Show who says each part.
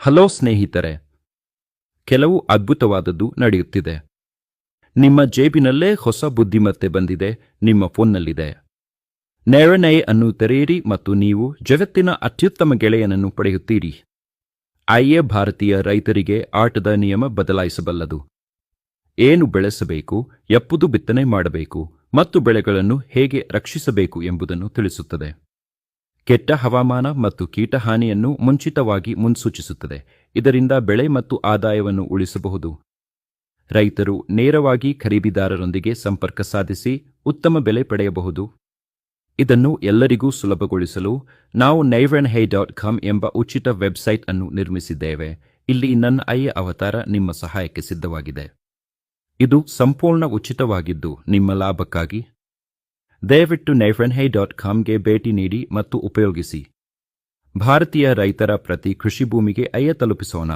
Speaker 1: Hello ಸ್ನೇಹಿತರೆ, ಕೆಲವು ಅದ್ಭುತವಾದದ್ದು ನಡೆಯುತ್ತಿದೆ. ನಿಮ್ಮ ಜೇಬಿನಲ್ಲೇ ಹೊಸ ಬುದ್ಧಿಮತ್ತೆ ಬಂದಿದೆ, ನಿಮ್ಮ ಫೋನ್ನಲ್ಲಿದೆ. ನೇರನೇ ಅನ್ನು ತೆರೆಯಿರಿ ಮತ್ತು ನೀವು ಜಗತ್ತಿನ ಅತ್ಯುತ್ತಮ ಗೆಳೆಯನನ್ನು ಪಡೆಯುತ್ತೀರಿ. ಐಎ ಭಾರತೀಯ ರೈತರಿಗೆ ಆಟದ ನಿಯಮ ಬದಲಾಯಿಸಬಲ್ಲದು. ಏನು ಬೆಳೆಸಬೇಕು, ಎಪ್ಪುದು ಬಿತ್ತನೆ ಮಾಡಬೇಕು, ಮತ್ತು ಬೆಳೆಗಳನ್ನು ಹೇಗೆ ರಕ್ಷಿಸಬೇಕು ಎಂಬುದನ್ನು ತಿಳಿಸುತ್ತದೆ. ಕೆಟ್ಟ ಹವಾಮಾನ ಮತ್ತು ಕೀಟ ಹಾನಿಯನ್ನು ಮುಂಚಿತವಾಗಿ ಮುನ್ಸೂಚಿಸುತ್ತದೆ. ಇದರಿಂದ ಬೆಳೆ ಮತ್ತು ಆದಾಯವನ್ನು ಉಳಿಸಬಹುದು. ರೈತರು ನೇರವಾಗಿ ಖರೀದಿದಾರರೊಂದಿಗೆ ಸಂಪರ್ಕ ಸಾಧಿಸಿ ಉತ್ತಮ ಬೆಲೆ ಪಡೆಯಬಹುದು. ಇದನ್ನು ಎಲ್ಲರಿಗೂ ಸುಲಭಗೊಳಿಸಲು ನಾವು ನೈವನ್ ಹೈ ಡಾಟ್ ಕಾಮ್ ಎಂಬ ಉಚಿತ ವೆಬ್ಸೈಟ್ ಅನ್ನು ನಿರ್ಮಿಸಿದ್ದೇವೆ. ಇಲ್ಲಿ ನನ್ನ ಐಯ ಅವತಾರ ನಿಮ್ಮ ಸಹಾಯಕ್ಕೆ ಸಿದ್ಧವಾಗಿದೆ. ಇದು ಸಂಪೂರ್ಣ ಉಚಿತವಾಗಿದ್ದು ನಿಮ್ಮ ಲಾಭಕ್ಕಾಗಿ ದಯವಿಟ್ಟು ನೈಫ್ರನ್ ಹೈ ಡಾಟ್ ಕಾಮ್ಗೆ ಭೇಟಿ ನೀಡಿ ಮತ್ತು ಉಪಯೋಗಿಸಿ. ಭಾರತೀಯ ರೈತರ ಪ್ರತಿ ಕೃಷಿ ಭೂಮಿಗೆ ಅಯ್ಯ ತಲುಪಿಸೋಣ.